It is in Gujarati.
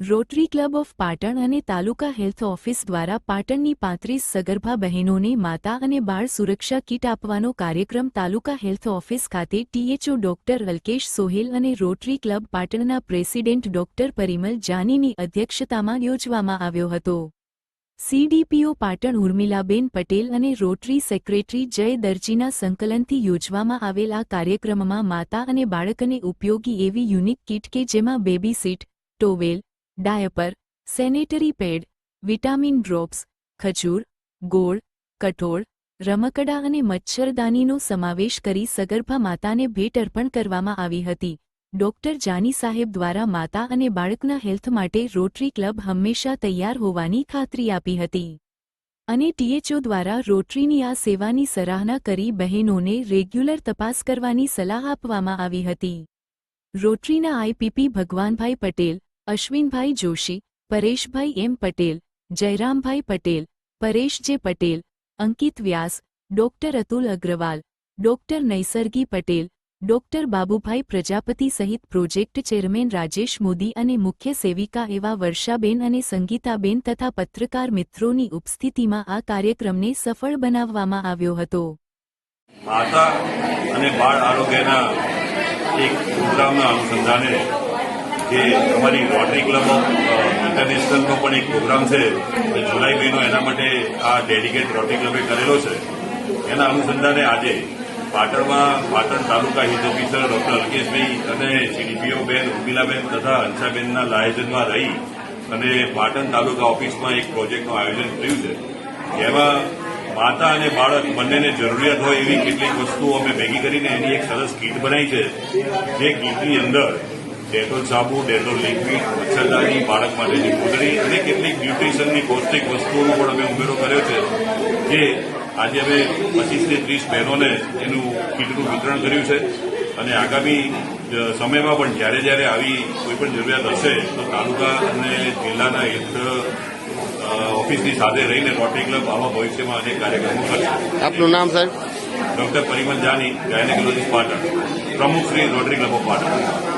રોટરી ક્લબ ઓફ પાટણ અને તાલુકા હેલ્થ ઓફિસ દ્વારા પાટણની પાંત્રીસ સગર્ભા બહેનોને માતા અને બાળ સુરક્ષા કીટ આપવાનો કાર્યક્રમ તાલુકા હેલ્થ ઓફિસ ખાતે ટીએચઓ ડોક્ટર અલ્કેશ સોહેલ અને રોટરી ક્લબ પાટણના પ્રેસિડેન્ટ ડોક્ટર પરિમલ જાનીની અધ્યક્ષતામાં યોજવામાં આવ્યો હતો. સીડીપીઓ પાટણ ઉર્મિલાબેન પટેલ અને રોટરી સેક્રેટરી જય દરજીના સંકલનથી યોજવામાં આવેલ આ કાર્યક્રમમાં માતા અને બાળકને ઉપયોગી એવી યુનિક કીટ કે જેમાં baby seat, towel diaper, sanitary pad, vitamin drops, ખજૂર, ગોળ, કઠોળ, રમકડા અને મચ્છરદાનીનો સમાવેશ કરી સગર્ભા માતાને ભેટ અર્પણ કરવામાં આવી હતી. ડોક્ટર જાની સાહેબ દ્વારા માતા અને બાળકના હેલ્થ માટે રોટરી ક્લબ હંમેશા તૈયાર હોવાની ખાતરી આપી હતી. અને ટીએચઓ દ્વારા રોટરીની આ સેવાની સરાહના કરી બહેનોને રેગ્યુલર તપાસ કરવાની સલાહ આપવામાં આવી હતી. રોટરીના IPP Bhagwanbhai Patel Ashwinbhai Joshi, Pareshbhai M Patel, Jayrambhai Patel Paresh J Patel, Ankit Vyas, doctor Atul Agarwal, doctor Naisargi Patel, doctor Babubhai Prajapati સહિત પ્રોજેક્ટ ચેરમેન રાજેશ મોદી અને મુખ્ય સેવિકા એવા વર્ષાબેન અને સંગીતાબેન તથા પત્રકાર મિત્રોની ઉપસ્થિતિમાં આ કાર્યક્રમને સફળ બનાવવામાં આવ્યો હતો. માતા અને બાળ આરોગ્યના એક પ્રોગ્રામના અનુસંધાને જે અમારી રોટરી ક્લબ ઓફ ઇન્ટરનેશનલનો પણ એક પ્રોગ્રામ છે જુલાઈ મહિનો, એના માટે આ ડેડિકેટ રોટરી ક્લબે કરેલો છે. એના અનુસંધાને આજે પાટણમાં પાટણ તાલુકા હિત ઓફિસર ડોક્ટર અલ્કેશભાઈ અને સીડીપીઓ બેન ઉર્મિલાબેન તથા હંસાબેનના આયોજનમાં રહી અને પાટણ તાલુકા ઓફિસમાં એક પ્રોજેક્ટનું આયોજન થયું છે. જેમાં માતા અને બાળક બંનેને જરૂરિયાત હોય એવી કેટલીક વસ્તુઓ અમે ભેગી કરીને એની એક સરસ કીટ બનાવી છે. જે કીટની અંદર ડેટોલ સાબુ ડેટોલ લિક્વિડ મચ્છરદાની બાળક માટેની પૂતળી અને કેટલીક ન્યુટ્રિશનની પૌષ્ટિક વસ્તુઓનો પણ અમે ઉમેરો કર્યો છે જે આજે અમે પચીસથી ત્રીસ બહેનોને એનું કીટનું વિતરણ કર્યું છે. અને આગામી સમયમાં પણ જ્યારે જ્યારે આવી કોઈપણ જરૂરિયાત હશે તો તાલુકા અને જિલ્લાના હેલ્થ ઓફિસની સાથે રહીને રોટરી ક્લબ આવા ભવિષ્યમાં અનેક કાર્યક્રમો કરશે. આપનું નામ સાહેબ? ડોક્ટર પરિમલ જાની ગાયનેકોલોજીસ્ટ પાટણ પ્રમુખ Shri rotary club of Patan.